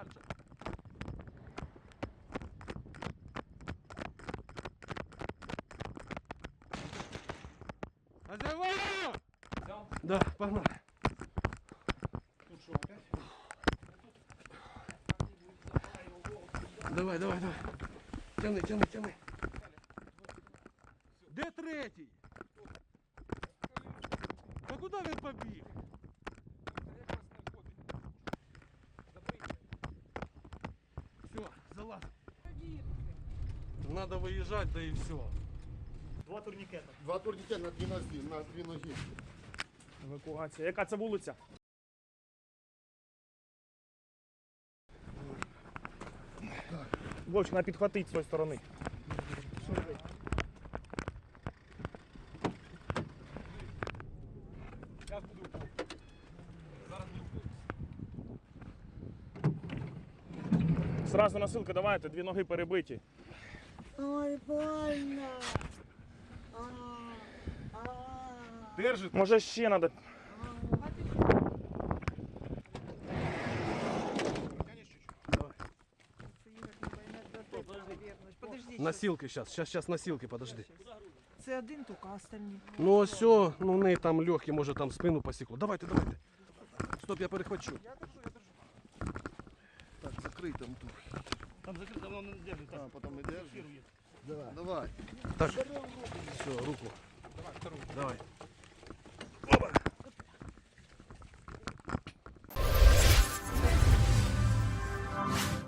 красавчик. Называю! Взял? Да, погнали. Тут что, опять? Давай, давай, давай. Тяни, тяни, тяни. Де третій? Та куди він побіг? залазь. Надо выезжать, да и все. Два турнікета. Два турніки на дві ноги, на дві ноги. Евакуація. Яка це вулиця? Вовч, на підхватить з цієї сторони. Сразу носилка давайте, дві ноги перебиті. Ой, больно. А, а. Держит. Може ще треба. Подожди, Носилки сейчас, сейчас, сейчас носилки, подожди. це один тільки, а остальні. Ну все, ну в неї там легкий, може там спину посікло. Давайте, давайте. Стоп, я перехвачу. Так, закрий там тут. Там закрито, воно не держить. А, потім і держи. Давай. Так, все, руку. Давай.